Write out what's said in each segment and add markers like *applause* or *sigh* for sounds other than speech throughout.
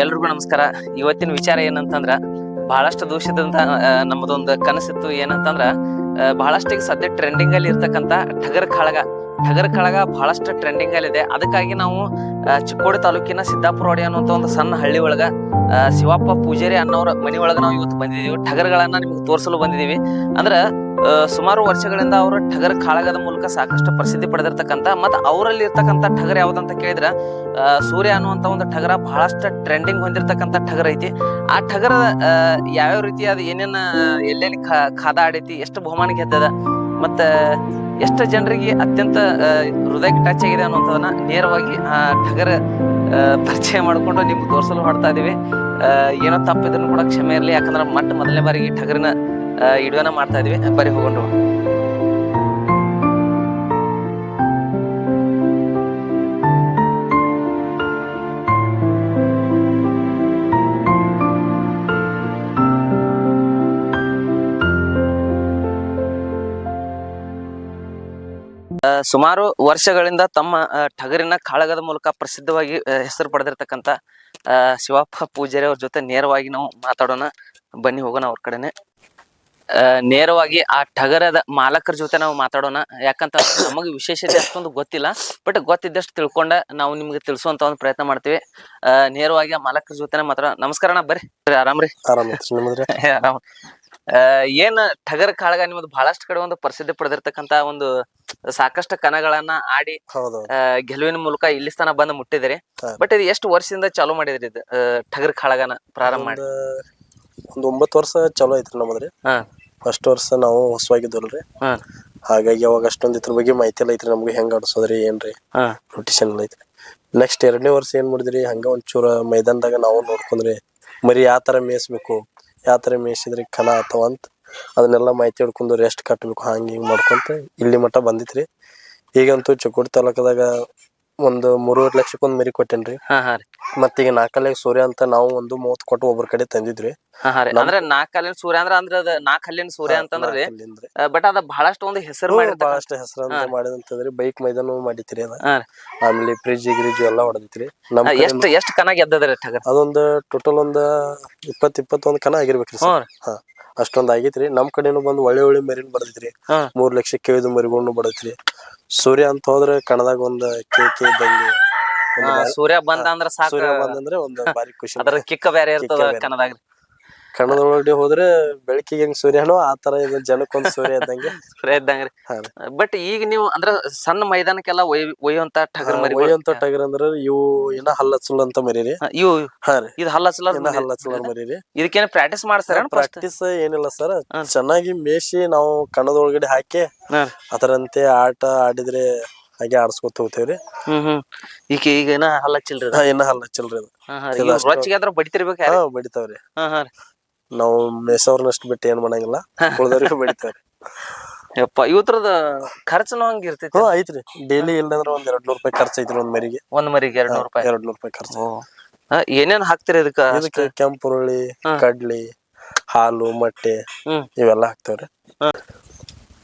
ಎಲ್ರಿಗೂ ನಮಸ್ಕಾರ. ಇವತ್ತಿನ ವಿಚಾರ ಏನಂತಂದ್ರ, ಬಹಳಷ್ಟು ದೂಷಿತಂತ ನಮ್ಮದೊಂದು ಕನಸಿತ್ತು ಏನಂತಂದ್ರ ಬಹಳಷ್ಟು ಸದ್ಯ ಟ್ರೆಂಡಿಂಗ್ ಅಲ್ಲಿ ಇರ್ತಕ್ಕಂತ ಟಗರ್ ಕಾಳಗ ಟಗರ್ ಕಳಗ ಬಹಳಷ್ಟು ಟ್ರೆಂಡಿಂಗ್ ಅಲ್ಲಿದೆ. ಅದಕ್ಕಾಗಿ ನಾವು ಚಿಕ್ಕೋಡಿ ತಾಲೂಕಿನ ಸಿದ್ದಾಪುರ ಹೊಡಿ ಅನ್ನುವಂತ ಒಂದು ಸಣ್ಣ ಹಳ್ಳಿ ಒಳಗ ಶಿವಪ್ಪ ಪೂಜಾರಿ ಅನ್ನೋರ ಮನೆ ಒಳಗ ನಾವು ಇವತ್ತು ಬಂದಿದೀವಿ ಟಗರ್ಗಳನ್ನ ನಿಮ್ಗೆ ತೋರಿಸಲು ಬಂದಿದ್ದೀವಿ. ಅಂದ್ರ ಸುಮಾರು ವರ್ಷಗಳಿಂದ ಅವರು ಠಗರ ಕಾಳಗದ ಮೂಲಕ ಸಾಕಷ್ಟು ಪ್ರಸಿದ್ಧಿ ಪಡೆದಿರ್ತಕ್ಕಂಥ ಮತ್ತು ಅವರಲ್ಲಿ ಇರ್ತಕ್ಕಂಥ ಟಗರ್ ಯಾವ್ದಂತ ಕೇಳಿದ್ರೆ ಸೂರ್ಯ ಅನ್ನುವಂತ ಒಂದು ಠಗರ ಬಹಳಷ್ಟು ಟ್ರೆಂಡಿಂಗ್ ಹೊಂದಿರತಕ್ಕಂಥ ಠಗರ ಐತಿ. ಆ ಠಗರ ಯಾವ್ಯಾವ ರೀತಿ ಅದು ಏನೇನ ಎಲ್ಲೆಲ್ಲಿ ಖಾದ ಆಡೈತಿ, ಎಷ್ಟು ಬಹುಮಾನ ಗೆದ್ದದ ಮತ್ತ ಎಷ್ಟು ಜನರಿಗೆ ಅತ್ಯಂತ ಹೃದಯಕ್ಕೆ ಟಚ್ ಆಗಿದೆ ಅನ್ನೋಂಥದನ್ನ ನೇರವಾಗಿ ಆ ಟಗರ ಪರಿಚಯ ಮಾಡಿಕೊಂಡು ನಿಮ್ಗೆ ತೋರಿಸಲು ಮಾಡ್ತಾ ಇದೀವಿ. ಆ, ಏನೋ ತಪ್ಪಿದ್ರು ಕೂಡ ಕ್ಷಮೆ ಇರಲಿ. ಯಾಕಂದ್ರೆ ಮಟ್ಟ ಮೊದಲನೇ ಬಾರಿಗೆ ಠಗರನ ಇಡುವನ ಮಾಡ್ತಾ ಇದೀವಿ. ಬರೀ ಹೋಗೊಂಡು ಸುಮಾರು ವರ್ಷಗಳಿಂದ ತಮ್ಮ ಟಗರಿನ ಕಾಳಗದ ಮೂಲಕ ಪ್ರಸಿದ್ಧವಾಗಿ ಹೆಸರು ಪಡೆದಿರ್ತಕ್ಕಂಥ ಶಿವಪ್ಪ ಪೂಜಾರಿ ಅವ್ರ ಜೊತೆ ನೇರವಾಗಿ ನಾವು ಮಾತಾಡೋಣ. ಬನ್ನಿ ಹೋಗೋಣ ಅವ್ರ ಕಡೆನೆ. ನೇರವಾಗಿ ಆ ಟಗರದ ಮಾಲಕರ ಜೊತೆ ನಾವು ಮಾತಾಡೋಣ. ಯಾಕಂತ ನಮಗೆ ವಿಶೇಷತೆ ಅಷ್ಟೊಂದು ಗೊತ್ತಿಲ್ಲ. ಬಟ್ ಗೊತ್ತಿದ್ದಷ್ಟು ತಿಳ್ಕೊಂಡ ನಾವು ನಿಮ್ಗೆ ತಿಳಿಸುವಂತ ಒಂದು ಪ್ರಯತ್ನ ಮಾಡ್ತೀವಿ. ನೇರವಾಗಿ ಆ ಮಾಲಕರ ಜೊತೆನೆ ಮಾತಾಡೋಣ. ನಮಸ್ಕಾರ ಅಣ್ಣ ಬರ್ರಿ. ಆರಾಮ್ರಿ? ಆರಾಮ್. ಏನ್ ಟಗರ್ ಕಾಳಗ ನಿಮ್ಮದು ಬಹಳಷ್ಟು ಕಡೆ ಒಂದು ಪ್ರಸಿದ್ಧಿ ಪಡೆದಿರ್ತಕ್ಕಂತ ಒಂದು ಸಾಕಷ್ಟು ಕನಗಳನ್ನ ಆಡಿ ಹೌದು ಗೆಲುವಿನ ಮೂಲಕ ಇಲ್ಲಿ ಸ್ಥಾನ ಬಂದು ಮುಟ್ಟಿದಿರಿ. ಬಟ್ ಇದು ಎಷ್ಟು ವರ್ಷದಿಂದ ಚಾಲೂ ಮಾಡಿದ್ರಿ ಇದು ಟಗರ್ ಕಾಳಗನ ಪ್ರಾರಂಭ ಮಾಡಿ? ಒಂದು ಒಂಬತ್ತು ವರ್ಷ ಚಾಲೂ ಐತ್ರಿ ನಮ್ಮದ್ರಿ. ಹಾ. ಫಸ್ಟ್ ವರ್ಷ ನಾವು ಹೊಸವಾಗಿದ್ದಲ್ರಿ. ಹಾಗಾಗಿ ಅವಾಗ ಅಷ್ಟೊಂದ್ ಇದ್ರ ಬಗ್ಗೆ ಮಾಹಿತಿ ಎಲ್ಲ ಐತ್ರಿ ನಮ್ಗೆ ಹೆಂಗ್ ಆಡ್ಸೋದ್ರಿ ಏನ್ರಿ? ನೋಟಿಸನ್ ನೋಟಿಷನ್ ಎಲ್ಲ ಐತ್ರಿ. ನೆಕ್ಸ್ಟ್ ಎರಡನೇ ವರ್ಷ ಏನ್ ಮಾಡಿದ್ರಿ? ಹಂಗ ಒಂಚೂರ ಮೈದಾನದಾಗ ನಾವು ನೋಡ್ಕೊಂಡ್ರಿ ಮರಿ ಯಾವ ತರ ಮೇಯಿಸ್ಬೇಕು. ಯಾವ ತರ ಮೇಯಿಸಿದ್ರೆ ಕಲ ಆತವ ಅಂತ ಅದನ್ನೆಲ್ಲ ಮಾಹಿತಿ ಹಿಡ್ಕೊಂಡು ರೆಸ್ಟ್ ಕಟ್ಟಬೇಕು ಹಂಗೆ ಹಿಂಗೆ ಮಾಡ್ಕೊಂತ ಇಲ್ಲಿ ಮಟ್ಟ ರೀ ಈಗಂತೂ ಚಿಕ್ಕೋಡಿ ತಾಲೂಕದಾಗ ಒಂದು ಮೂರುವರೆ ಲಕ್ಷಕ್ಕೊಂದು ಮರಿ ಕೊಟ್ಟೇನ್ರಿ. ಹಾ ಹಾ ರೀ. ಮತ್ತೀಗ ನಾಲ್ಕಲ್ಲಾಗ ಸೂರ್ಯ ಅಂತ ನಾವು ಒಂದು ಮೂವತ್ತು ಕೊಟ್ಟು ಒಬ್ಬರ ಕಡೆ ತಂದಿದ್ರಿ ಹಾ ಹಾ ರೀ. ಅಂದ್ರೆ ನಾಲ್ಕಲೆ ಸೂರ್ಯ ಅಂದ್ರ ಅಂದ್ರ ಅದ ನಾಲ್ಕ್ ಕಲ್ಲಿನ ಸೂರ್ಯ ಅಂತಂದ್ರಿ. ಬಟ್ ಅದ ಬಹಳಷ್ಟು ಒಂದು ಹೆಸರು ಮಾಡಿರ್ತಕ್ಕಂಥ ಬಹಳಷ್ಟು ಹೆಸರಂತ ಮಾಡಿದಂತಂದ್ರೆ. ಬೈಕ್ ಮೈದಾನ ಮಾಡಿತ್ರಿ ಅದ. ಹಾ ರೀ. ಆಮೇಲೆ ಫ್ರಿಜ್ ಗ್ರಿಜ್ ಎಲ್ಲ ಹೊಡೆದಿತ್ರಿ ನಮ್ ಎಷ್ಟು ಕಡೆ ಎಷ್ಟ್ ಎಷ್ಟ್ ಕನ ಗೆದ್ದದ್ರಿ ಟಗರ್ ಅದೊಂದು ಟೋಟಲ್ ಒಂದ್ ಇಪ್ಪತ್ ಇಪ್ಪತ್ತೊಂದ್ ಕನ ಆಗಿರ್ಬೇಕ್ರಿ ಹ್ಞೂ ಸರ್ ಹಾ. ಅಷ್ಟೊಂದ್ ಆಗೈತ್ರಿ. ನಮ್ ಕಡೆನು ಬಂದ್ ಒಳ್ಳೆ ಒಳ್ಳೆ ಮರಿನ್ ಬರ್ತೈತ್ರಿ ಹಾ. ಮೂರ್ ಲಕ್ಷ ಕೇಳಿದ ಮರಿಗಳನ್ನು ಬಡತ್ರಿ ಸೂರ್ಯ ಅಂತ ಹೋದ್ರೆ ಕಣದಾಗ ಒಂದ್ ಕೇಕೆ ಇದ್ದಂಗೆ ಒಂದ್ ಆ, ಬಾರಿ- ಸೂರ್ಯ ಬಂದ ಅಂದ್ರ ಸಾಕ ಸೂರ್ಯ ಬಂದಂದ್ರೆ ಒಂದ್ ಬಾರಿ ಖುಷಿ ಅದ್ರ ಕಿಕ್ಕ ಬೇರೆ ಇರ್ತದ. ಕಣದೊಳಗಡೆ ಹೋದ್ರೆ ಬೆಳಕಿಗೆ ಹೆಂಗ್ ಸೂರ್ಯನೋ ಆ ತರ ಇದು ಜನಕ್ಕೊಂದ್ ಸೂರ್ಯ ಇದ್ದಂಗೆ. ಸೂರ್ಯ ಇದ್ದಂಗ್ರಿ. ಹಾ ಬಟ್ ಈಗ ನೀವು ಅಂದ್ರ ಸಣ್ಣ ಮೈದಾನಕ್ಕೆಲ್ಲ ಒಯ್ ಒಯ್ಯುವಂತ ಟಗರ್ ಮರಿ ಒಯ್ಯಂತ ಟಗರ್ ಅಂದ್ರ ಇವು ಏನ ಹಲ್ಲಚ್ಚಲ್ ಅಂತ ಮರೀರಿ ಇವು ಹಾ ರೀ. ಇದು ಹಲ್ಲಸಲ ಏನ ಹಲ್ಲಚ್ಚಲ್ ಮರೀರಿ ಇದಕ್ಕೇನ ಪ್ರಾಕ್ಟೀಸ್ ಮಾಡ್ತಾರ ಪ್ರಾಕ್ಟೀಸ್ ಏನಿಲ್ಲ ಸರ್ ಚೆನ್ನಾಗಿ ಮೇಯಿಸಿ ನಾವು ಕಣದೊಳಗಡೆ ಹಾಕಿ ಅದರಂತೆ ಆಟ ಆಡಿದ್ರೆ ಹಾಗೆ ಆಡ್ಸ್ಕೊತ ಹೋಗ್ತೇವ್ರಿ ಹ್ಮ್ ಹ್ಮ್. ಈಗ ಈಗ ಏನ ಹಲ್ಲಚ್ಚಿಲ್ರಿ ಹಾ ಏನ ಹಲ್ಲಚ್ಚಲ್ರಿ ಅದು. ರೊಚ್ಚಿಗೆ ಆದ್ರ ಬಡಿತಿರ್ಬೇಕು ಹಾ ಬಡಿತಾವ್ರಿ. ಹಾ ಹಾ ರೀ. ನಾವು ಮೇಸವ್ರನ್ನಷ್ಟು ಬಿಟ್ಟು ಏನ್ ಮಾಡಂಗಿಲ್ಲ. ಉಳ್ದವ್ರಿಗೆ ಬೆಳಿತಾರೆ ಯಪ್ಪ ಇವತ್ರದ ಖರ್ಚುನು ಹಂಗ ಇರ್ತೈತಿ. ಹ್ಞೂ ಐತ್ರಿ. ಡೈಲಿ ಇಲ್ಲಂದ್ರೆ ಒಂದ್ ಎರಡ್ ನೂರ್ ರೂಪಾಯಿ ಖರ್ಚು ಐತ್ರಿ ಒಂದ್ ಮರಿಗೆ. ಒಂದ್ ಮರಿಗೆ ಎರಡ್ ನೂರ್ ರೂಪಾಯಿ. ಎರಡ್ ನೂರ್ ರೂಪಾಯಿ ಖರ್ಚು. ಆ, ಏನೇನ್ ಹಾಕ್ತಿರಿ ಇದಕ್ಕ ಇದಕ್ಕೆ ಕೆಂಪುರುಳಿ ಹಾ. ಕಡ್ಲಿ ಹಾಲು ಮೊಟ್ಟೆ ಹ್ಮ್. ಇವೆಲ್ಲ ಹಾಕ್ತೇವ್ರಿ.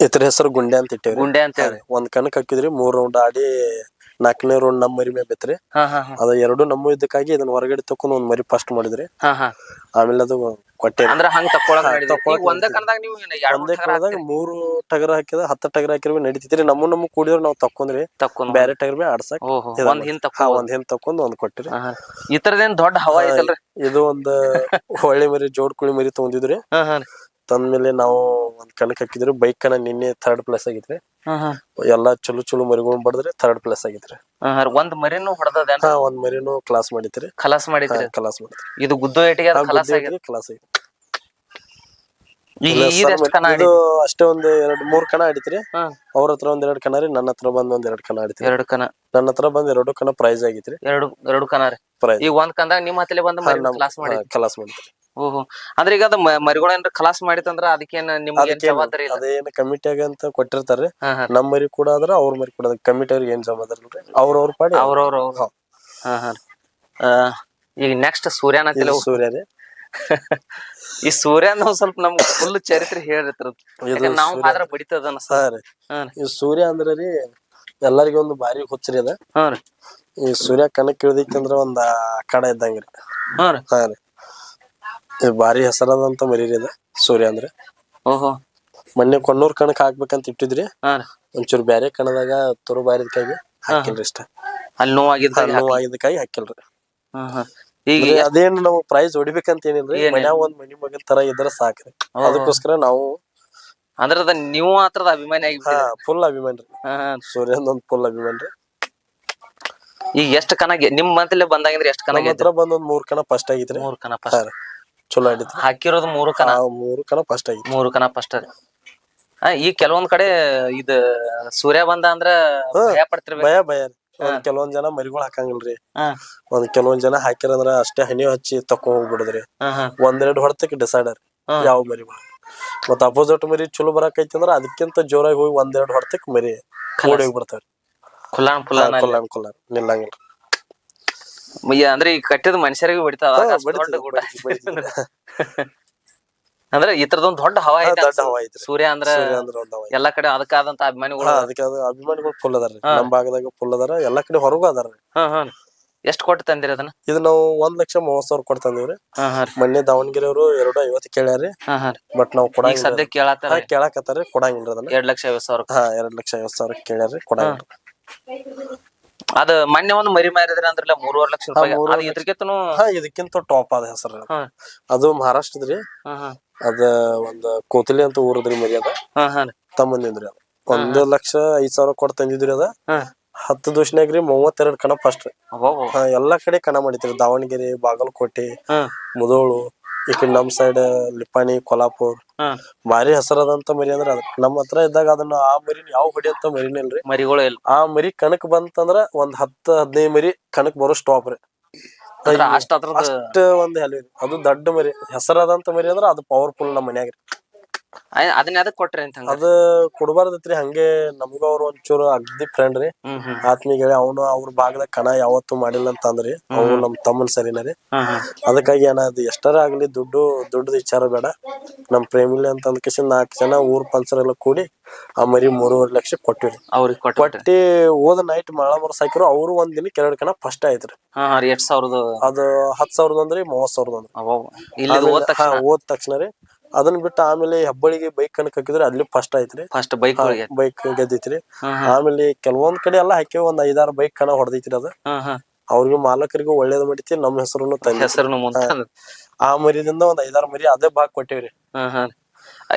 ಇತರ ಹೆಸರು ಗುಂಡೆ ಅಂತ ಇಟ್ಟೇವ್ರಿ. ಗುಂಡೆ ಅಂತ ಹೇಳಿ ಒಂದ್ ಕಣಕ್ ಹಾಕಿದ್ರಿ ಮೂರ್ ರೌಂಡ್ ಆಡಿ ನಾಲ್ಕನೇ ರೌಂಡ್ ನಮ್ ಮರಿ ಮೇಲೆ ಬಿತ್ರಿ ಹಾ ಹಾ ಹಾ. ಅದ ಎರಡು ನಮ್ಮ ಇದಕ್ಕಾಗಿ ಇದನ್ನ ಹೊರಗಡೆ ತಕೊಂಡು ಒಂದ್ ಮರಿ ಫಸ್ಟ್ ಮಾಡಿದ್ರಿ. ಹಾ ಹಾ. ಆಮೇಲೆ ಅದು ಕೊಟ್ಟೆ. ಅಂದ್ರ ಹಂಗ ತಕ್ಕೊಳಕ್. ಈಗ ಒಂದೇ ಕಣದಾಗ ನೀವು ಏನ್ ಎರಡ್ ಒಂದೇ ಮೂರ್ ಟಗರ್ ಕಣದಾಗ ಮೂರು ಟಗರ್ ಹಾಕಿದ ಹತ್ತ ಟಗರ್ ಹಾಕಿರ್ವಿ ನಡೀತಿದ್ರಿ ನಮ್ಮ ನಮ್ಮ ಕೂಡಿದ್ರೆ ನಾವ್ ತಕೊಂಡ್ರಿ ತಕ್ಕೊಂಡ್ ಬ್ಯಾರೆ ಟಗರ್ ಮೇಲೆ ಆಡ್ಸಕ್ ಓಹೋ ಒಂದ್ ಹಿಂದ್ ಹಾ ತಕ್ಕೊಂಡ್ ಒಂದ್ ಹಿಂದ್ ತಕೊಂಡ್ ಒಂದ್ ಕೊಟ್ಟಿರಿ. ಈ ತರದೇನ್ ದೊಡ್ಡ ಹವಾ ಐತಲ್ರಿ? ಇದು ಒಂದ್ *laughs* ಹೊಳ್ಳಿ ಮರಿ ಜೋಡ್ ಕುಳಿ ಮರಿ ತಗೊಂಡಿದ್ರಿ. ಹಾ ಹಾ ರೀ. ತಂದ್ಮೇಲೆ ನಾವು ಒಂದ್ ಕಣಕ್ ಹಾಕಿದ್ರು ಬೈಕ್ ಕಣ ನಿನ್ನೆ ಥರ್ಡ್ ಪ್ಲೇಸ್ ಆಗಿದ್ರೆ ಹಾ ಹಾ. ಎಲ್ಲಾ ಚಲೋ ಚಲೋ ಮರಿಗಳು ಬಡದ್ರೆ ಥರ್ಡ್ ಪ್ಲೇಸ್ ಆಗಿದ್ರೆ ಹಾ, ಹಾ. ಒಂದ್ ಮರಿನು ಹೊಡೆದ ಹಾ ಒಂದ್ ಮರಿನು ಕ್ಲಾಸ್ ಖಲಾಸ್ ಮಾಡಿದ್ರಿ ಕ್ಲಾಸ್ ಮಾಡಿದ್ರೆ ಇದು ಗುದ್ದು ಏಟಿಗೆ ಅದು ಖಲಾಸ್ ಆಗಿದೆ ಕ್ಲಾಸ್ ಆಗಿತ್ರಿ? ಈಗ ಇಲ್ಲ ಇದು sir, ಕಣ ಇದು ಅಷ್ಟೇ ಒಂದ್ ಎರಡ್ ಮೂರ್ ಕಣ ಆಡಿತ್ರಿ. ಹಾ. ಅವ್ರ ಹತ್ರ ಒಂದ್ ಎರಡ್ ಕಣ ರೀ ನನ್ನ ಹತ್ರ ಬಂದ್ ಒಂದ್ ಎರಡ್ ಕಣ ಆಡಿತ್ರಿ. ಎರಡು ಕಣ. ನನ್ನ ಹತ್ರ ಬಂದ್ ಎರಡು ಕಣ ಪ್ರೈಸ್ ಆಗಿತ್ರಿ. ಎರಡು ಎರಡು ಕಣ ರೀ. ಪ್ರೈಸ್ ಈಗ ಒಂದ್ ಕಂದಾಗ ನಿಮ್ಮ ಹತ್ತಲೆ ಬಂದು ಮರಿ ಕ್ಲಾಸ್ ಮಾಡಿ ಕ್ಲಾಸ್ ಓಹೋ. ಅಂದ್ರೆ ಈಗ ಅದ ಮರಿಗಳೇನ್ರ ಖಲಾಸ್ ಮಾಡಿತಂದ್ರ ಅದಕ್ಕೆ ನಿಮ್ಗೆ ಜವಾಬ್ದಾರಿ ಇಲ್ಲ? ಕಮಿಟಿ ಕಮಿಟಿಯಾಗ ಅಂತ ಕೊಟ್ಟಿರ್ತಾರ್ರಿ ಹಾ ಹಾ. ನಮ್ ಮರಿ ಕೂಡ ಆದ್ರ ಅವ್ರ ಮರಿ ಕೂಡ ಕಮಿಟಿ ಅವ್ರಿಗೆ ಏನ್ ಜವಾಬ್ದಾರಿ ಇಲ್ರಿ? ಅವ್ರ ಅವ್ರ ಪಾಡಿ ಅವ್ರವ್ರ ಅವ್ರ ಹಾ ಹಾ. ಆ, ಈಗ ನೆಕ್ಸ್ಟ್ ಸೂರ್ಯನ *laughs* ಸೂರ್ಯ ರೀ ಈ ಸೂರ್ಯನ ಸ್ವಲ್ಪ ನಮ್ಗೆ ಫುಲ್ ಚರಿತ್ರೆ ಹೇಳಿರ್ತಾರ ನಾವು ಮಾತ್ರ ಬಡಿತದ ಹಾ ರೀ. ಹಾ ರೀ. ಈ ಸೂರ್ಯ ಅಂದ್ರ ರೀ ಎಲ್ಲರಿಗೂ ಒಂದು ಭಾರಿ ಹುಚ್ಚರಿ ಅದ. ಹಾ ಈ ಸೂರ್ಯ ಕನಕ್ ಇಳ್ದಿತ್ತಂದ್ರ ಒಂದ್ ಕಡೆ ಇದ್ದಂಗ್ರಿ. ಹಾ ಹಾ ರೀ. ಇದು ಭಾರಿ ಹೆಸರಾದಂತ ಮರಿ ರೀ ಇದು ಸೂರ್ಯ ಅಂದ್ರೆ. ಓಹೋ. ಮೊನ್ನೆ ಕೊನ್ನೂರ್ ಕಣಕ್ ಹಾಕ್ಬೇಕಂತ ಇಟ್ಟಿದ್ರಿ. ಹಾ. ರೀ ಒಂಚೂರು ಬ್ಯಾರೆ ಕಣದಾಗ ತುರು ಬಾರಿದಕ್ಕಾಗಿ ಹಾಕಿಲ್ರಿ ಇಷ್ಟ ಅಲ್ಲಿ ನೋವಾಗಿದ್ದ ನೋವಾಗಿದ್ದಕ್ಕಾಗಿ ಹಾಕಿಲ್ರಿ. ಹಾ ಹಾ. ಈಗ ಅಂದ್ರೆ ಅದೇನು ನಾವು ಪ್ರೈಸ್ ಹೊಡಿಬೇಕಂತ ಏನಿಲ್ರಿ ಏನಿಲ್ಲ. ಮನ್ಯಾಗ ಒಂದ್ ಮನಿ ಮಗನ್ ತರ ಇದ್ರ ಸಾಕ್ರಿ. ಅದಕ್ಕೋಸ್ಕರ ನಾವು ಅಂದ್ರ ಅದ ನೀವು ಮಾತ್ರದ ಅಭಿಮಾನಿ ಆಗಿಬಿಟ್ಟಿರಿ. ಫುಲ್ ಅಭಿಮಾನ ರೀ ಸೂರ್ಯ ಹಾ. ಸೂರ್ಯಂದ್ ಒಂದ್ ಫುಲ್ ಅಭಿಮಾನ ರೀ ಈಗ ಎಷ್ಟ್ ಕನ ಗೆ- ನಿಮ್ ಮಂತ್ಲಿ ಬಂದಾಗಿಂದ್ರ ಎಷ್ಟ್ ಕನ ನಮ್ಮ ಹತ್ರ ಬಂದ್ ಒಂದ್ ಮೂರ್ ಕಣ ಫಸ್ಟ್ ಆಗಿತ್ರಿ. ಮೂರ್ ಹಾ ಫಸ್ಟ್ ರೀ. ಚಲೋ ಆಡಿತ್ತು ಹಾಕಿರೋದು ಮೂರು ಕನ. ಮೂರು ಕನ ಫಸ್ಟ್ ಆಗಿ ಮೂರು ಕನ ಫಸ್ಟ್ ಈ ಕೆಲವೊಂದ್ ಕಡೆ ಇದ ಸೂರ್ಯ ಬಂದ ಅಂದ್ರ ಭಯ ಪಡ್ತಿರ್ಬೇಕು. ಭಯ ಭಯ ಒಂದ್ ಕೆಲವೊಂದ್ ಜನ ಮರಿಗಳು ಹಾಕಂಗಿಲ್ರಿ. ಒಂದ್ ಕೆಲವೊಂದ್ ಜನ ಹಾಕಿರಂದ್ರ ಅಷ್ಟೇ ಹನಿ ಹಚ್ಚಿ ತಕೊಂಡ್ ಹೋಗ್ಬಿಡುದ್ರಿ. ಒಂದೆರಡು ಹೊಡ್ತಕ್ಕೆ ಡಿಸೈಡ್ ರೀ ಹಾ. ಯಾವ ಮರಿಗಳು. ಮತ್ತ ಅಪೋಸಿಟ್ ಮರಿ ಚಲೋ ಬರಾಕೈತಿ ಅಂದ್ರ ಅದಕ್ಕಿಂತ ಜೋರಾಗಿ ಹೋಗಿ ಒಂದೆರಡು ಹೊಡ್ತಕ್ ಮರಿ ಓಡಿ ಹೋಗ್ಬಿಡ್ತಾವ್ರಿ. ಕುಲ್ಲಾನ್ ಕುಲ್ಲಾನ್ ಕುಲ್ಲಾನ್ ಕೊಲ್ಲ ಕೊಲ್ಲ ನಿಲ್ಲಂಗಿಲ್ರಿ. ಅಂದ್ರೆ ಈಗ ಕಟ್ಟಿದ ಮನುಷ್ಯರಿಗೆ ಬಿಡ್ತಾವ ಹಾ, ದೊಡ್ಡ ಗುಡ್ಡ. ಅಂದ್ರೆ ಈ ತರದೊಂದ್ ದೊಡ್ಡ ಹವಾ ಹಾ, ಐತೆ ದೊಡ್ಡ ಅನ್ಸುತ್ತೆ. ಹವಾ ಐತ್ರಿ. ಸೂರ್ಯ ಅಂದ್ರ ಸೂರ್ಯ ಅಂದ್ರ ಒಂದ್ ಹವಾ ಐತಿ. ಎಲ್ಲಾ ಕಡೆ ಅದಕ್ಕಾದಂತ ಅಭಿಮಾನಿಗಳು ಹಾ ಅದಕ್ಕೆ ಅದು ಅಭಿಮಾನಿಗಳು ಫುಲ್ ಅದಾರ ಹಾ. ನಮ್ ಭಾಗದಾಗ ಫುಲ್ ಅದಾರ. ಎಲ್ಲಾ ಕಡೆ ಹೊರಗೂ ಅದಾರ ಹಾ ಹಾ. ಎಷ್ಟ್ ಕೊಟ್ಟು ತಂದಿರಿ ಅದನ್ನ? ಇದು ನಾವು ಒಂದ್ ಲಕ್ಷ ಮೂವತ್ ಸಾವಿರ ಕೊಡ್ತಂದಿವ್ರಿ ಹಾ ಹಾ ರೀ. ಮೊನ್ನೆ ದಾವಣಗೆರೆ ಅವರು ಎರಡು ಐವತ್ತು ಕೇಳ್ಯಾರಿ ಹಾ ಹಾ ರೀ. ಬಟ್ ನಾವು ಈಗ ಕೊಡಂಗಿಲ್ಲ ಸದ್ಯ ಕೇಳತ್ತಾರ ಹಾ ಕೇಳಾಕತ್ತಾರ ಕೊಡಂಗಿಲ್ರಿ ಅದನ್ನ. ಎರಡ್ ಲಕ್ಷ ಐವತ್ ಸಾವಿರ ಹಾ ಎರಡ್ ಲಕ್ಷ ಐವತ್ ಸಾವಿರ ಕೇಳ್ಯಾರಿ ಕೊಡಂಗಿಲ್ರಿ. ಅದ ಮೊನ್ನೆ ಒಂದ್ ಮರಿ ಮಾರಿದ್ರೆ ಅಂದ್ರಲ್ಲ ಮೂರುವರೆ ಲಕ್ಷ ರೂಪಾಯಿ ಮೂರುವರೆ ಅದ್ ಇದ್ರಕ್ಕಿಂತನು ಹಾ ಇದಕ್ಕಿಂತ ಟಾಪ್ ಆದ ಹೆಸರು. ಹಾ. ಅದು ಮಹಾರಾಷ್ಟ್ರದ್ರಿ. ಹಾ ಹಾ. ಅದ ಒಂದ್ ಕೋತಲಿ ಅಂತ ಊರದ್ರಿ ಮರಿ ಅದ. ಹಾ ಹಾ ರೀ. ತಮ್ಮಂದಿದ್ರಿ ಅದ. ಒಂದ್ ಲಕ್ಷ ಐದ್ ಸಾವಿರ ಕೊಟ್ಟು ತಂದಿದ್ರಿ ಅದ. ಹಾ. ಹತ್ತು ದಿವ್ಸನಾಗ್ರಿ ಮೂವತ್ತೆರಡ್ ಕಣ ಫಸ್ಟ್ ಅಬ್ಬಬ್ಬ. ಎಲ್ಲಾ ಕಡೆ ಕಣ ಮಾಡಿತ್ರಿ ದಾವಣಗೆರೆ ಬಾಗಲಕೋಟೆ ಹಾ. ಮುದೋಳು ಈ ಕಡೆ ನಮ್ ಸೈಡ್ ಲಿಪಾನಿ ಕೊಲ್ಹಾಪುರ್. ಹಾ. ಭಾರಿ ಹೆಸರಾದಂತ ಮರಿ ಅಂದ್ರ ಅದ್ ನಮ್ ಹತ್ರ ಇದ್ದಾಗ ಅದನ್ನ ಆ ಮರಿನ ಯಾವ ಹೊಡಿ ಅಂತ ಇಲ್ರಿ. ಮರಿಗಳು ಇಲ್ಲ. ಆ ಮರಿ ಕಣಕ್ ಬಂತಂದ್ರ ಒಂದ್ ಹತ್ತ ಹದಿನೈದು ಮರಿ ಕಣಕ್ ಬರೋ ಸ್ಟಾಪ್ ರೀ. ಅಂದ್ರ ಅಷ್ಟ ಅದ್ರದ್ದು ಅಷ್ಟ ಒಂದ್ ಹೆಲಿ ಅದು ದೊಡ್ಡ ಮರಿ. ಹೆಸರದಂತ ಮರಿ ಅಂದ್ರ ಅದು ಪವರ್ಫುಲ್ ನಮ್ಮ ಮನ್ಯಾಗ ರೀ ಅದನ್ನ ಅದಕ್ ಕೊಟ್ರಿ ಅಂತ ಹಂಗ ಅದ ಕೊಡಬಾರ್ದತ್ರಿ ಹಂಗೆ ನಮ್ಗ ಅವ್ರ ಒಂಚೂರು ಅಗ್ದಿ ಫ್ರೆಂಡ್ ರೀ. ಆತ್ಮೀಗ ಅವನು ಅವ್ರ ಭಾಗದಾಗ ಕಣ ಯಾವತ್ತೂ ಮಾಡಿಲ್ಲ ಅಂತ ಅಂದ್ರಿ. ಅವ್ರು ನಮ್ ತಮ್ಮನ್ ಸರಿನ ರೀ. ಹಾ ಹಾ. ಅದಕ್ಕಾಗಿ ಏನಾದ್ ಎಷ್ಟರ ಆಗ್ಲಿ ದುಡ್ಡು ದುಡ್ಡದ ವಿಚಾರ ಬೇಡ. ನಮ್ ಪ್ರೇಮಿಲಿ ಅಂತ ಅಂದ್ಕೇಸಿ ನಾಲ್ಕು ಜನ ಊರ್ ಪಂಚರ್ ಎಲ್ಲ ಕೂಡಿ ಆ ಮರಿ ಮೂರುವರೆ ಲಕ್ಷ ಕೊಟ್ಟಿವಿ ಅವ್ರಿಗೆ ಕೊಟ್ಟಿ ಹೋದ ನೈಟ್ ಮಳ ಮರಸ್ ಹಾಕಿರು ಅವ್ರು ಒಂದ್ ದಿನಕ್ಕೆ ಕೆರಡ್ ಕಣ ಫಸ್ಟ್ ಆಯ್ತ್ರಿ. ಹಾ ಹಾ ರೀ ಎಷ್ಟ್ ಸಾವಿರದ ಅದು ಹತ್ ಸಾವಿರದ ಅಂದ್ರಿ ಮೂವತ್ ಸಾವಿರದ ಓದ ಇಲ್ಲಿ ಹೋದ್ ತಕ್ಷಣ ರೀ. ಅದನ್ನ ಬಿಟ್ಟು ಆಮೇಲೆ ಹೆಬ್ಬಳಿಗೆ ಬೈಕ್ ಕಣಕ್ ಹಾಕಿದ್ರೆ ಅಲ್ಲಿ ಫಸ್ಟ್ ಐತ್ರಿ. ಫಸ್ಟ್ ಬೈಕ್ ಒಳಗೆ. ಬೈಕ್ ಗೆದ್ದೈತ್ರಿ. ಆಮೇಲೆ ಕೆಲವೊಂದ್ ಕಡೆ ಎಲ್ಲಾ ಹಾಕಿ ಒಂದ್ ಐದಾರು ಬೈಕ್ ಕಣ ಹೊಡೆದೈತ್ರಿ ಅದ. ಅವ್ರಿಗೆ ಮಾಲಕರಿಗೂ ಒಳ್ಳೇದ್ ಮಾಡಿತಿ ನಮ್ಮ ಹೆಸರನ್ನು ತಂದಿ ಹೆಸರು ಮುಂತ ಆ ಮರಿದಿಂದ ಒಂದ್ ಐದಾರು ಮರಿ ಅದೇ ಭಾಗ ಕೊಟ್ಟಿವ್ರಿ.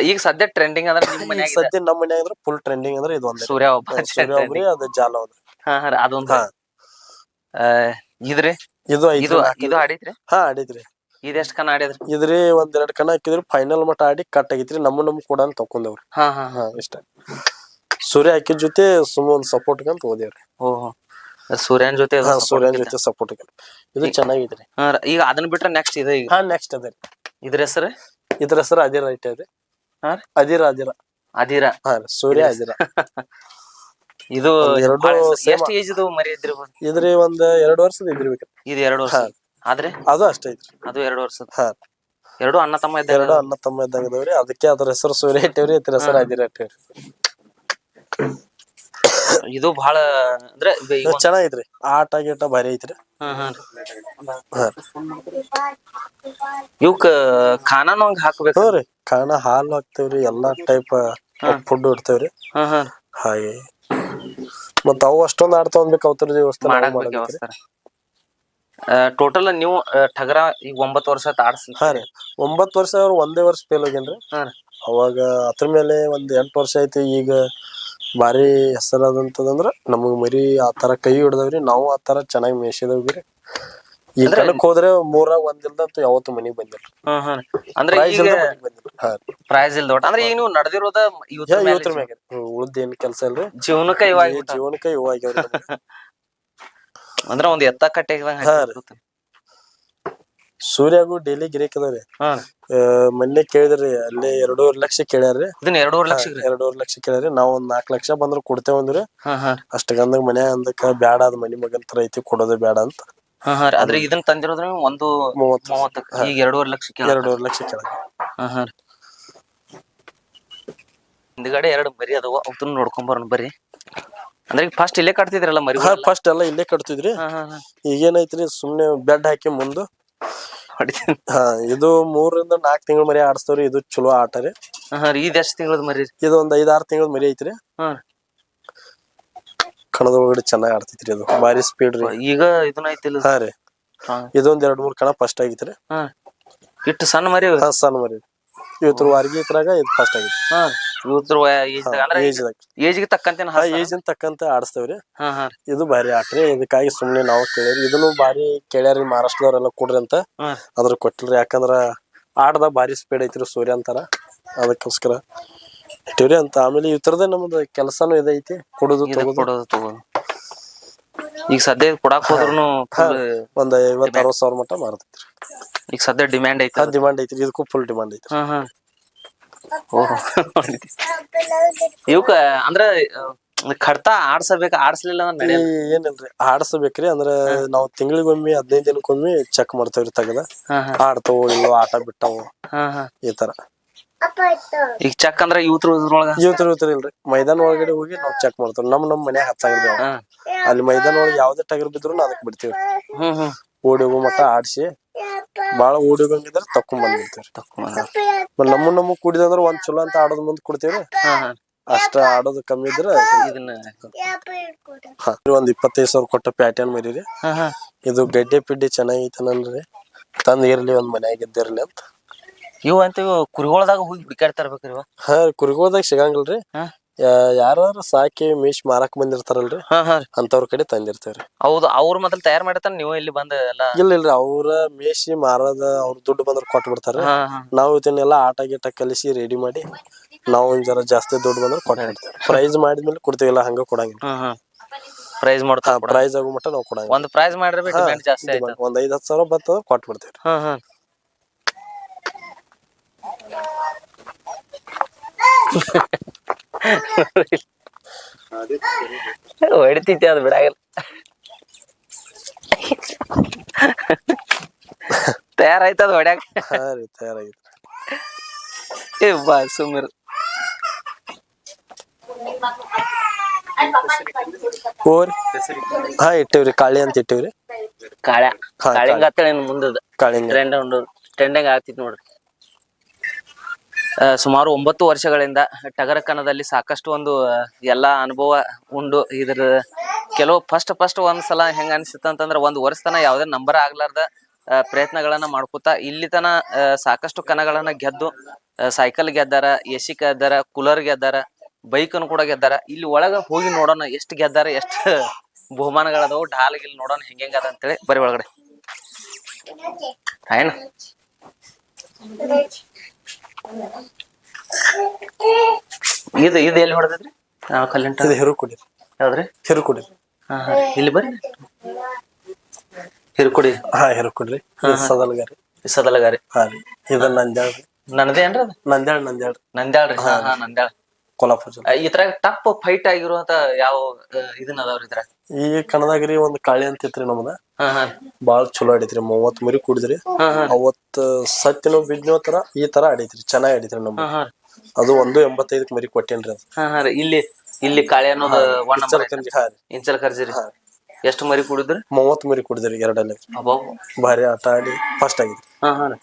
ಈಗ ಸದ್ಯ ಟ್ರೆಂಡಿಂಗ್ ಅಂದ್ರೆ ನಿಮ್ಮ ಮನ್ಯಾಗ ಸದ್ಯ ನಮ್ಮ ಮನ್ಯಾಗ ಅಂದ್ರೆ ಫುಲ್ ಟ್ರೆಂಡಿಂಗ್ ಅಂದ್ರೆ ಇದು ಒಂದು. ಸೂರ್ಯ ಒಬ್ಬ ಸೂರ್ಯ ಒಬ್ರಿ ಅದು ಜಾಲ ಹಾ ಹಾ ಆ, ಇದ್ರಿ? ಇದು ಇದು. ಇದು ಹಾ ಆಡಿದ್ರಿ ಇದ್ ಕಣ ಆಡಿದ್ರಿ? ಇದ್ರಿ ಒಂದ್ ಎರಡ್ ಕಣ ಹಾಕಿದ್ರಿ ಫೈನಲ್ ಮಟ್ಟ ಆಡಿ ಕಟ್ ಆಗಿತ್ರಿ ನಮ್ಮ ನಮ್ ಕೂಡ ತಕೊಂಡವ್ರಿ. ಹಾ ಹಾ ಹಾ. ಇಷ್ಟ. ಸೂರ್ಯ ಹಾಕಿದ ಜೊತೆ ಸುಮ್ಮ ಒಂದ್ ಸಪೋರ್ಟ್ ಅಂತ ಓದೇವ್ರಿ ಓಹೋ. ಸೂರ್ಯನ್ ಜೊತೆ ಹಾ support ಸೂರ್ಯನ್ ಜೊತೆ ಸಪೋರ್ಟ್ ಇದು ಚೆನ್ನಾಗಿದ್ರಿ. ಹಾ ರೀ, ಈಗ ಅದನ್ನ ಬಿಟ್ರೆ ನೆಕ್ಸ್ಟ್ ಇದೆ ಈಗ? ಹಾ ನೆಕ್ಸ್ಟ್ ಅದೇ. ಇದ್ರ ಹೆಸರು? ಇದ್ರ ಹೆಸರು ಅದಿರ ಐತೆ ಅದೇ. ಹಾ ರೀ? ಅದಿರ ಅದಿರ. ಅದಿರ. ಹಾ ರೀ ಸೂರ್ಯ ಅದಿರ. *laughs* ಇದು ಒಂದ್ ಎರಡು ಬಾಳ ಹೆಸರು. same. ಎಷ್ಟ್ ಏಜ್ ಇದು ಮರಿ ಇದ್ರಿ ಇದ್ರಿ ಒಂದ್ ಎರಡ್ ವರ್ಷದ ಇದ್ರಿಬೇಕ್ರಿ ಇದು ಎರಡು ವರ್ಷ. ಆದ್ರೆ? ಅದು ಅಷ್ಟೇ ಐತ್ರಿ. ಅದು ಎರಡು ವರ್ಷ ಹಾ. ಎರಡು ಅಣ್ಣ ತಮ್ಮ ಇದ್ದ ಎರಡು ಅಣ್ಣ ತಮ್ಮ ಇದ್ದಂಗ ಇದಾವ್ರಿ. ಅದಕ್ಕೆ ಅದ್ರ ಹೆಸರು ಸೂರ್ಯ ಇಟ್ಟೇವ್ರಿ ಐತ್ರಿ ಹೆಸರು ಅದಿರ ಇಟ್ಟೇವ್ರಿ. ಇದು ಬಹಳ ಅಂದ್ರೆ ಚೆನ್ನಾಗಿದ್ರಿ ಈಗ ಇದು ಚೆನ್ನಾಗೈತ್ರಿ. ಆಟ ಗೀಟ ಭಾರಿ ಐತ್ರಿ. ಹಾ ಹಾ ಹಾ. ಇವಕ್ ಖಾನಾನು ಹಂಗ ಹಾಕ್ಬೇಕು ಹ್ಞೂ ರೀ. ಹಾಲು ಹಾಕ್ತೇವ್ರಿ ಎಲ್ಲಾ ಟೈಪ್ ಫುಡ್ ಇಡ್ತೇವ್ರಿ. ಹಾ ಹಾ ಹಾಗೆ. ಮತ್ತ ಅವು ಅಷ್ಟೊಂದ್ ಆಡ್ತಾವ್ ಅನ್ಬೇಕು ಅವತರ ಮಾಡಕ್. ವ್ಯವಸ್ಥೆ ಟೋಟಲ್ ನೀವು ಠಗರ ಟಗರ ಈಗ ಒಂಬತ್ತು ವರ್ಷ ಆಡ್ಸಿ ಹಾ ರೀ. ಒಂಬತ್ತು ವರ್ಷ ಅವ್ರು ಒಂದೇ ವರ್ಷ ಫೇಲ್ ಹೋಗ್ಯನ್ರಿ ಹಾ ಅವಾಗ ಅದ್ರ ಮೇಲೆ ಒಂದ್ ಎಂಟು ವರ್ಷ ಐತಿ ಈಗ ಭಾರಿ ಹೆಸರಾದಂತದಂದ್ರ ನಮಗ್ ಮರಿ ಆ ತರ ಕೈ ಹಿಡ್ದವ್ರಿ. ನಾವು ಆ ತರ ಚೆನ್ನಾಗಿ ಮೇಯಿಸಿದವ್ರಿ. ಈ ಕಣಕ್ ಹೋದ್ರೆ ಮೂರಾಗ ಒಂದಿಲ್ದಂತೂ ಯಾವತ್ತು ಮನಿಗ್ ಬಂದಿಲ್ಲ. ಅಂದ್ರೆ ಪ್ರೈಸ್ ಇಲ್ದ ಅಂದ್ರೆ ಈಗ ನೀವು ನಡೆದಿರೋದ ಇವತ್ತರ ಮ್ಯಾಗ. ಉಳ್ದ ಏನ್ ಕೆಲ್ಸ ಇಲ್ರಿ. ಜೀವನಕ್ಕ ಇವಾಗ ಜೀವನಕ್ಕೆ ಇವಾಗ. *laughs* ಅಂದ್ರ ಒಂದ್ ಎತ್ತ ಕಟ್ಟೆ ಸೂರ್ಯಾಗು ಡೈಲಿ ಗಿರೇಕ್ ಅದಾವ್ರಿ. ಮೊನ್ನೆ ಕೇಳಿದ್ರಿ ಅಲ್ಲಿ ಎರಡೂವರೆ ಲಕ್ಷ ಕೇಳ್ಯಾರ್ರಿ. ಇದನ್ನ ಎರಡೂವರೆ ಲಕ್ಷ ಎರಡೂವರೆ ಲಕ್ಷ ಕೇಳ್ಯಾರಿ ನಾವ್ ಒಂದ್ ನಾಲ್ಕ್ ಲಕ್ಷ ಬಂದ್ರ ಕೊಡ್ತೇವಂದ್ರಿ ಅಂದ್ರೆ. ಅಷ್ಟ ಮನೆ ಅಂದಕ್ಕ ಬ್ಯಾಡ ಅದ್ ಮನಿ ಮಗನ್ ತರ ಐತಿ ಕೊಡೋದು ಬ್ಯಾಡ ಅಂತ. ಆದ್ರೆ ಇದನ್ನ ತಂದಿರೋದ್ರ ಒಂದು ಮೂವತ್ತು ಮೂವತ್ತಕ್ಕ ಈಗ ಎರಡೂವರೆ ಲಕ್ಷ ಕೇಳ ಎರಡೂವರೆ ಲಕ್ಷ ಕೇಳ. ಹಿಂದ್ಗಡೆ ಎರಡು ಬರಿ ಅದಾವ. ಅವತನ್ನ ನೋಡ್ಕೊಂಡ್ ಬರೋಣ ಬರ್ರಿ ಅಂದ್ರೆ ಫಸ್ಟ್ ಇಲ್ಲೇ ಕಟ್ತಿದ್ರಲ್ಲ ಮರಿ ಹಾ ಫಸ್ಟ್ ಎಲ್ಲ ಇಲ್ಲೇ ಕಟ್ತಿದ್ರಿ. ಈಗೇನೈತ್ರಿ ಸುಮ್ನೆ ಬೆಡ್ ಹಾಕಿ ಮುಂದು. ಹಾ ಇದು ಮೂರರಿಂದ ನಾಲ್ಕು ತಿಂಗಳ ಮರಿ ಆಡಿಸ್ತವ್ರಿ ಇದು ಚಲೋ ಆಟ ರೀ. ಇದ್ ಎಷ್ಟು ತಿಂಗಳದ ಮರಿ ಇದು ಒಂದ್ ಐದಾರು ತಿಂಗಳ ಮರಿ ಐತ್ರಿ. ಕಣದ ಒಳಗಡೆ ಚೆನ್ನಾಗಿ ಆಡ್ತೈತ್ರಿ ಅದು ಭಾರಿ ಸ್ಪೀಡ್ ರೀ. ಈಗ ಇದನ್ನ ಐತಿಲ್ಲ ಹಾ ರೀ. ಇದೊಂದ್ ಎರಡ್ ಮೂರ್ ಕಣ ಫಸ್ಟ್ ಆಗಿತ್ರಿ. ಇಟ್ಟು ಸಣ್ಣ ಮರಿ ಸಣ್ಣ ಮರಿ. ಇವತ್ತು ವಾರ್ಗಿ ಇದ್ರಾಗ ಇದು ಫಸ್ಟ್ ಹಾ. ಇವ್ರ ಅಂದ್ರೆ ಏಜ್ಗೆ ತಕ್ಕಂತೆ ಹಾ ಏಜಿನ ತಕ್ಕಂತ ಆಡಿಸ್ತೇವ್ರಿ ಹಾ ಹಾ. ರೀ ಇದು ಬಾರಿ ಆಟ ರೀ ಇದಕ್ಕಾಗಿ ಸುಮ್ನೆ ನಾವು ಕೇಳಿರಿ ಇದನ್ನು ಬಾರಿ ಕೇಳ್ಯಾರಿ ಮಹಾರಾಷ್ಟ್ರದವ್ರೆಲ್ಲ ಕೊಡ್ರಿ ಅಂತ ಹಾ. ಅದ್ರ ಕೊಟ್ಟಿಲ್ರಿ. ಯಾಕಂದ್ರ ಆಟದಾಗ ಭಾರಿ ಸ್ಪೀಡ್ ಐತ್ರಿ ಸೂರ್ಯ ಅಂತಾರ. ಅದಕ್ಕೋಸ್ಕರ ಇಟ್ಟಿವ್ರಿ ಅಂತ. ಆಮೇಲೆ ಈ ತರದೇ ನಮ್ದು ಕೆಲಸನೂ ಇದೈತಿ. ಕೊಡುದು ಇದು ತಗೋದು. ಕೊಡೋದು ತಗೋದು. ಈಗ ಸದ್ಯ ಕೊಡಾಕ್ ಹೋದ್ರು ಒಂದ್ ಐವತ್ ಅರವತ್ ಸಾವಿರ ಮಟ್ಟ ಮಾರತೈತ್ರಿ. ಈಗ ಸದ್ಯ ಡಿಮ್ಯಾಂಡ್ ಐತಿ ಡಿಮ್ಯಾಂಡ್ ಐತ್ರಿ. ಇದಕ್ಕೂ ಫುಲ್ ಡಿಮ್ಯಾಂಡ್ ಐತಿ ಇವಕ್ಕ ಅಂದ್ರ ಖಡ್ತ ಆಡ್ಸಬೇಕ ಆಡ್ಸಲಿಲ್ಲ ಅಂದ್ರೆ ಏನಿಲ್ರಿ. ಆಡ್ಸಬೇಕ್ರಿ. ಅಂದ್ರ ನಾವ್ ತಿಂಗಳಿಗೊಮ್ಮೆ ಹದಿನೈದು ದಿನಕ್ಕೊಮ್ಮೆ ಚೆಕ್ ಮಾಡ್ತೇವ್ರಿ ತಗದ. ಹಾ ಇಲ್ಲೋ ಆಟ ಬಿಟ್ಟಾವೋ ಈ ತರ. ಈಗ ಚೆಕ್ ಅಂದ್ರ ಯೂತ್ರ ಇದ್ರೊಳಗ ಇವತ್ತು ಇಲ್ರಿ. ಮೈದಾನ ಒಳಗಡೆ ಹೋಗಿ ನಾವ್ ಚೆಕ್ ಮಾಡ್ತೇವೆ ನಮ್ ನಮ್ ಮನೆ ಹಚ್ಚಾಗ್ರಿ ಹಾ ಅಲ್ಲಿ ಮೈದಾನ ಒಳಗೆ ಯಾವ್ದೇ ಟಗರ್ ಬಿದ್ರು ಅದಕ್ ಬಿಡ್ತೀವಿ ಹ್ಮ್ ಹ್ಮ್. ಓಡಿ ಹೋಗೋ ಮಟ್ಟ ಆಡ್ಸಿ ಬಾಳ ಓಡಿ ಹೋಗಿದ್ರೆ ತಕೊಂಡ್ ಬಂದ್ಬಿಡ್ತೀವ್ರಿ ತಕೊಂಡ್ ನಮ್ಮ ನಮ್ಮ ಕುಡಿದಂದ್ರ ಒಂದ್ ಚಲೋ ಅಂತ ಆಡೋದ್ ಮುಂದ್ ಹಾ ಹಾ. ಅಷ್ಟ ಆಡೋದು ಕಮ್ಮಿ ಇದ್ರ ಇದನ್ನ ಹಾ, ಒಂದ್ ಇಪ್ಪತ್ತೈದು ಸಾವಿರ ಕೊಟ್ಟ ಪ್ಯಾಟರ್ನ್ ಮರೀರಿ. ಹಾ ಹಾ. ಇದು ಗಡ್ಡೆ ಪಿಡ್ಡಿ ಚೆನ್ನಾಗೈತನಲ್ರಿ ತಂದ್ ಇರ್ಲಿ ಒಂದ್ ಮನ್ಯಾಗ ಇದ್ದಿರ್ಲಿ ಅಂತ. ಇವ್ ಅಂತ ಇವು ಕುರಿಗೊಳದಾಗ ಹೋಗಿ ಹುಡುಕಾಡ್ತಾ ಇರ್ಬೇಕ್ರಿ ಇವ. ಹಾ ಕುರಿಗೋದಾಗ ಸಿಗಂಗಿಲ್ರಿ. ಹಾ. ಯಾರು ಸಾಕಿ ಮೀಸ್ ಮಾರಾಕ್ ಬಂದಿರ್ತಾರಲ್ರಿ? ಹಾ ಹಾ. ಅಂತವ್ರ ಕಡೆ ತಂದಿರ್ತೇವ್ರಿ. ಹೌದು ಅವ್ರ ಮೊದಲ್ ತಯಾರ್ ಮಾಡಿರ್ತಾರ ನೀವು ಇಲ್ಲಿ ಬಂದ ಎಲ್ಲ ಇಲ್ಲ ಇಲ್ರಿ ಅವ್ರ ಮೇಶಿ ಮಾರದ ಅವ್ರ ದುಡ್ಡು ಬಂದ್ರ ಕೊಟ್ಟು ಬಿಡ್ತಾರ ಹಾ ಹಾ. ನಾವು ಇದನ್ನೆಲ್ಲ ಆಟ ಗೀಟ ಕಲಿಸಿ ರೆಡಿ ಮಾಡಿ ನಾವು ಒಂದ್ ಜರ ಜಾಸ್ತಿ ದುಡ್ಡು ಬಂದ್ರೆ ಕೊಟ್ಟು ಬಿಡ್ತೇವೆ ಪ್ರೈಸ್ ಮಾಡಿದ್ಮೇಲೆ ಕೊಡ್ತೀವಿಲ್ಲ ಹಂಗ ಕೊಡಂಗಿಲ್ಲ. ಪ್ರೈಸ್ ಮಾಡ್ತಾ ಪ್ರೈಸ್ ಆಗೋ ಮಟ್ಟ ನಾವು ಕೊಡಂಗಿಲ್ಲ. ಒಂದ್ ಪ್ರೈಸ್ ಮಾಡಿರ್ಬೇಕು ಡಿಮ್ಯಾಂಡ್ ಜಾಸ್ತಿ ಆಯ್ತು ಒಂದ್ ಐದ್ ಹತ್ತು ಸಾವಿರ ಬರ್ತದ ಕೊಟ್ಟು ಬಿಡ್ತೇವ್ರಿ ಹಾ ಹಾ. ಹೊಡಿತೈತಿ ಅದು ಬಿಡಾಗಲ್ಲ ತಯಾರಾಯ್ತು ಅದು ಹೊಡ್ಯಾಕ ಹಾ ರೀ ತಯಾರಾಗಿತ್ತು ಏ ಬಾ ಸುಮ್ಮಿರು ಹೋರಿ ಹಾ ಇಟ್ಟಿವ್ರಿ ಕಾಳಿ ಅಂತ ಇಟ್ಟಿವ್ರಿ ಕಾಳ್ಯ ಹಾ, ಕಾಳಿಂಗ ಅಂತೇಳಿ ಇನ್ನು ಮುಂದದ ಕಾಳಿಂಗ ಟ್ರೆಂಡ್ ಉಂಡು ಟ್ರೆಂಡಿಂಗ್ ಆಗ್ತಿತ್ತು ನೋಡ್ರಿ ಆ, ಸುಮಾರು ಒಂಬತ್ತು ವರ್ಷಗಳಿಂದ ಟಗರಕನದಲ್ಲಿ ಸಾಕಷ್ಟು ಒಂದು ಎಲ್ಲ ಅನುಭವ ಉಂಡು. ಇದ್ರ ಕೆಲವು ಫಸ್ಟ್ ಫಸ್ಟ್ ಒಂದ್ ಸಲ ಹೆಂಗ ಅನಿಸುತ್ತೆ ಅಂತಂದ್ರ ಒಂದ್ ವರ್ಷ ತನ ಯಾವ್ದೇ ನಂಬರ್ ಆಗ್ಲಾರ್ದ ಪ್ರಯತ್ನಗಳನ್ನ ಮಾಡ್ಕೋತಾ ಇಲ್ಲಿ ತನ ಸಾಕಷ್ಟು ಕನಗಳನ್ನ ಗೆದ್ದು ಸೈಕಲ್ ಗೆದ್ದಾರ ಎಸಿ ಗೆದ್ದಾರ ಕೂಲರ್ ಗೆದ್ದಾರ ಬೈಕ್ ಅನ್ನು ಕೂಡ ಗೆದ್ದಾರ. ಇಲ್ಲಿ ಒಳಗ ಹೋಗಿ ನೋಡೋಣ ಎಷ್ಟು ಗೆದ್ದಾರ, ಎಷ್ಟು ಬಹುಮಾನಗಳದಾವು, ಢಾಲ್ ಇಲ್ಲಿ ನೋಡೋಣ ಹೆಂಗೆ ಹೆಂಗ್ ಅದ ಅಂತೇಳಿ ಬರೀ ಒಳಗಡೆ. ಆಯ್ನ ಇದು ಇದು ಎಲ್ಲಿ ಹೊಡೆದ್ರಿ ಆ ಕಲ್ಲಿಂಟ ಇದು ಹಿರುಕುಡಿ. ಯಾವ್ದ್ರಿ? ಹಿರುಕುಡಿ. ಹಾ ಹಾ. ಇಲ್ಲಿ ಬರ್ರಿ. ಹಿರುಕುಡಿ. ಹಾ ಹಿರುಕುಡ್ರಿ. ಸದಲ್ಗಾರಿ. ಸದಲಗಾರಿ. ಹಾ ರೀ. ಇದು ನಂದ್ಯಾಳ್ ರೀ ನನ್ನದೇ ಏನ್ರಿ ಅದು? ನಂದ್ಯಾಳ್ ನಂದ್ಯಾಳ್ ನಂದ್ಯಾಳ್ರಿ. ಹಾ ಹಾ ನಂದ್ಯಾಳ. ಕೊಲ್ಲಾಪುರ ಜಿಲ್ಲೆ. ಇದ್ರಾಗ ಟಪ್ ಫೈಟ್ ಆಗಿರುವಂತ ಯಾವ ಇದನ್ನ ಅದಾವ್ರಿ ಇದ್ರಾಗ ಈ ಕಣದಾಗ್ರಿ ಒಂದ್ ಕಾಳಿ ಅಂತ ಇತ್ರಿ ನಮ್ದ. ಹಾ ಹಾ. ಬಾಳ್ ಚಲೋ ಆಡಿತ್ರಿ ಮೂವತ್ ಮರಿ ಕುಡಿದ್ರಿ. ಹಾ ಹಾ. ಅವತ್ ಸತ್ತಿನೋ ಬಿದ್ನೋ ತರ ಈ ತರ ಆಡೈತ್ರಿ ಚೆನ್ನಾಗಿ ಆಡೈತ್ರಿ ನಮ್ದು. ಹಾ ಹಾ. ಅದು ಒಂದು ಎಂಬತ್ತೈದಕ್ ಮರಿ ಕೊಟ್ಟೇನ್ರಿ ಅದು. ಹಾ ಹಾ ರೀ. ಇಲ್ಲಿ ಇಲ್ಲಿ ಕಾಳಿ ಅನ್ನೋದು ಒನ್ ನಂಬರ್ ಚಲಕಂಜಿ ಹಾ ರೀ. ಇಂಚಲ್ ಕರ್ಜಿರಿ ಎಷ್ಟು ಮರಿ ಕುಡಿದ್ರಿ? ಮೂವತ್ ಮರಿ ಕುಡಿದ್ರಿ ಎರಡಲ್ಲಿ. ಅಬ್ಬಾ ಭಾರಿ ಆಟ ಆಡಿ ಫಸ್ಟ್ ಆಗಿದ್ರಿ. ಹಾ ಹಾ ರೀ.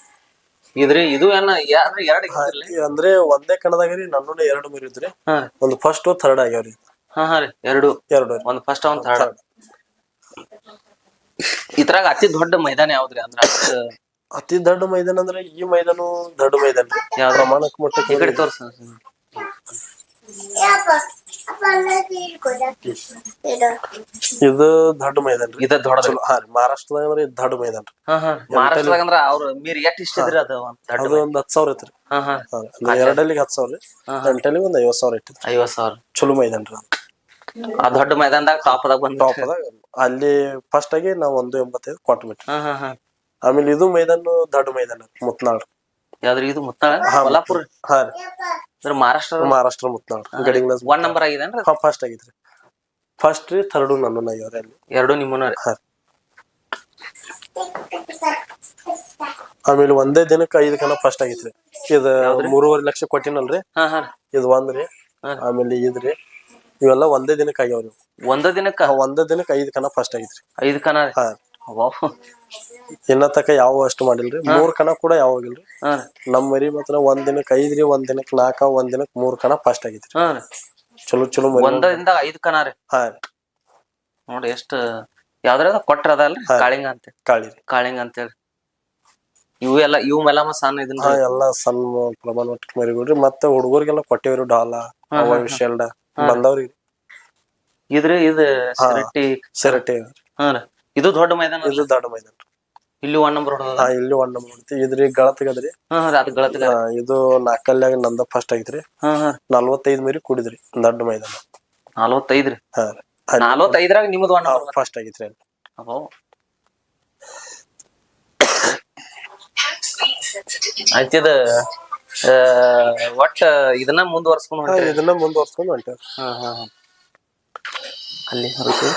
ಇದ್ರಿ ಇದು ಏನ ಯಾರ್ರಿ ಎರಡು ಇದ್ದಿರ್ಲಿ ಅಂದ್ರೆ ಒಂದೇ ಕಣದಾಗ ರೀ ನನ್ನ ಎರಡು ಮರಿ ಇದ್ರಿ ಹಾ. ಒಂದು ಫಸ್ಟ್ ಥರ್ಡ್ ಆಗ್ಯಾವ್ರಿ. ಹಾ ಹಾ ರೀ ಎರಡು. ಎರಡು. ಒಂದ್ ಫಸ್ಟ್ ಒಂದ್ ಥರ್ಡ್ ಇದ್ರಾಗ ಅತಿ ದೊಡ್ಡ ಮೈದಾನ ಯಾವ್ದ್ರಿ ಅಂದ್ರ ಅಷ್ಟ್ ಅತಿ ದೊಡ್ಡ ಮೈದಾನ ಅಂದ್ರೆ ಈ ಮೈದಾನ ದೊಡ್ಡ ಮೈದಾನ ರೀ. ಯಾವ್ದು? ಪ್ರಮಾಣಕ್ ಮಟ್ಟಕ್ಕೆ ಈ ಕಡೆ ತೋರ್ಸ. ಇದು ದೊಡ್ಡ ಮೈದಾನ ರೀ. ಇದ ದೊಡ್ಡದ್ರಿ ಚಲೋ. ಹಾ ರೀ ಮಹಾರಾಷ್ಟ್ರದಾಗ ಅಂದ್ರೆ ಇದು ದೊಡ್ಡ ಮೈದಾನ ರೀ. ಹಾ ಹಾ. ಮಹಾರಾಷ್ಟ್ರದಾಗ ಅಂದ್ರ ಅವ್ರ ಮೀರ್ ಎಷ್ಟ್ ಇಷ್ಟ ಇದ್ರಿ ಅದು ಒಂದ್ ದೊಡ್ಡ ಅದು ಒಂದ್ ಹತ್ತು ಸಾವಿರ ಐತ್ರಿ ಹಾ ಹಾ. ಹಾ, ಅಲ್ಲಿ ಎರಡಲ್ಲಿಗೆ ಹತ್ತು ಸಾವಿರ ರೀ. ಎಂಟಲ್ಲಿಗೆ ಒಂದ್ ಐವತ್ ಸಾವಿರ ಇಟ್ಟಿದ್ರಿ. ಐವತ್ ಸಾವಿರ. ಚಲೋ ಮೈದಾನ ರೀ ಆ ದೊಡ್ಡ ಮೈದಾನದಾಗ ಟಾಪ್ ದಾಗ ಬಂದ ಟಾಪ್ ಅದಾಗ ಅಲ್ಲಿ ಫಸ್ಟ್ ಆಗಿ ನಾವು ಒಂದು ಎಂಬತ್ತೈದು ಕೊಟ್ಟು ಬಿಟ್ರಿ ಹಾ ಹಾ ಹಾ. ಆಮೇಲೆ ಇದು ಮೈದಾನ ದೊಡ್ಡ ಮೈದಾನ ಮುತ್ನಾಳ್ ಯಾವ್ದ್ರಿ ಇದು ಮುತ್ತಾಳ? ಕೊಲ್ಲಾಪುರ ಹಾ ರೀ. ಅಂದ್ರ ಮಹಾರಾಷ್ಟ್ರ ಮಹಾರಾಷ್ಟ್ರ ಮುತ್ನಾಳ್ ಗಡಿ ಒನ್ ನಂಬರ್ ಆಗಿದೇನ್ರಿ ಹಾ ಫಸ್ಟ್ ಆಗಿದ್ರಿ ಫಸ್ಟ್ ರೀ ಥರ್ಡು ನನ್ನ ಆಗ್ಯಾವ್ರಿ ಅಲ್ಲಿ. ಎರಡು ನಿಮ್ಮನ ರೀ? ಹಾ ಆಮೇಲೆ ಒಂದೇ ದಿನಕ್ಕೆ ಐದು ಕಣ ಫಸ್ಟ್ ಆಗಿತ್ರಿ ಇದು ಮೂರುವರೆ ಲಕ್ಷ ಕೊಟ್ಟಿನಲ್ರಿ. ಹಾ ಹಾ ಇದು ಒಂದ್ರಿ. ಆಮೇಲೆ ಇದ್ರಿ ಇವೆಲ್ಲ ಒಂದೇ ದಿನಕ್ಕೆ ಆಗ್ಯಾವ್ರಿ ಒಂದೇ ದಿನಕ್ಕ? ಒಂದೇ ದಿನಕ್ಕೆ ಐದು ಕಣ ಫಸ್ಟ್ ಆಗೈತ್ರಿ ಐದು ಕನ ಹಾ. ಇನ್ನ ತಕ ಯಾವ ಅಷ್ಟು ಮಾಡಿಲ್ರಿ. ಮೂರ್ ಕಣ ಕೂಡ ಯಾವಾಗಿಲ್ರಿ ನಮ್ಮ ಮರಿ ಮಾತ್ರ ಒಂದ್ ದಿನಕ್ ಐದ್ರಿ ಒಂದ್ ದಿನಕ್ ನಾಲ್ಕ ಒಂದ್ ದಿನಕ್ ಮೂರ್ ಕಣ ಫಸ್ಟ್ ಆಗೈತ್ರಿ ರೀ. ಚಲೋ ಚಲೋ ಮರಿ ಒಂದರಿಂದ ಐದ್ ಕಣ ರೀ. ಹಾ ನೋಡಿ ಎಷ್ಟು ಯಾವ್ದ್ರಾಗ ಕೊಟ್ರ ಅದಲ್ಲ. ಕಾಳಿಂಗ ಅಂತ ಕಾಳಿ ಕಾಳಿಂಗ ಅಂತೇಳಿ ಇವು ಎಲ್ಲ ಇವು ಮೆಲಮ ಸಣ್ಣ ಇದನ್ನ ಹಾ ಎಲ್ಲಾ ಸಣ್ಣ ಪ್ರಮಾಣ ಮಟ್ಟಕ್ಕೆ ಮರಿಗಳ್ರಿ. ಮತ್ತೆ ಹುಡುಗರಿಗೆಲ್ಲ ಕೊಟ್ಟಿವ್ರಿ ಡಾಲ ಅವ ಬಂದವ್ರಿ. ಇದ್ರಿ ಇದು ಸೆರಟಿ ಸೆರಟಿ ಹಾ ರೀ. ಇದು ದೊಡ್ಡ ಮೈದಾನ ಅಲ್ಲ? ಇದು ದೊಡ್ಡ ಮೈದಾನ. ಇಲ್ಲಿ ಒನ್ ನಂಬರ್ ಹೊಡೆದ ಹಾ ಇಲ್ಲಿ ಒಂದ್ ನಂಬರ್ ನೋಡ್ತಿ ಇದ್ರಿ ಗಳತ್ಗದ್ರಿ. ಹಾ ರೀ ಅದ್ ಇದು ನಾಕಲ್ಯಾಗ ನಂದ ಫಸ್ಟ್ ಆಗೈತ್ರಿ ಹಾ ಹಾ. ನಲ್ವತ್ತೈದ್ ಮರಿ ಕುಡಿದ್ರಿ ದೊಡ್ಡ ಮೈದಾನ. ನಲ್ವತ್ತೈದ್ರಿ ಹಾ ನಲ್ವತ್ತೈದ್ರಾಗ ನಿಮ್ದು ಒನ್ ನಂಬರ್ ಫಸ್ಟ್ ಆಗೈತ್ರಿ ಅಲ್ಲಿ. ಅಬ್ಬೋ. ಆ, ಒಟ್ಟ ಇದನ್ನ ಮುಂದುವರ್ಸ್ಕೊಂಡು ಹಾ, ಇದನ್ನ ಮುಂದುವರ್ಸ್ಕೊಂಡು ಹೊಂಟೇವ್ರಿ ಹಾ ಹಾ ಹಾ. ಅಲ್ಲಿ ಹೊರತು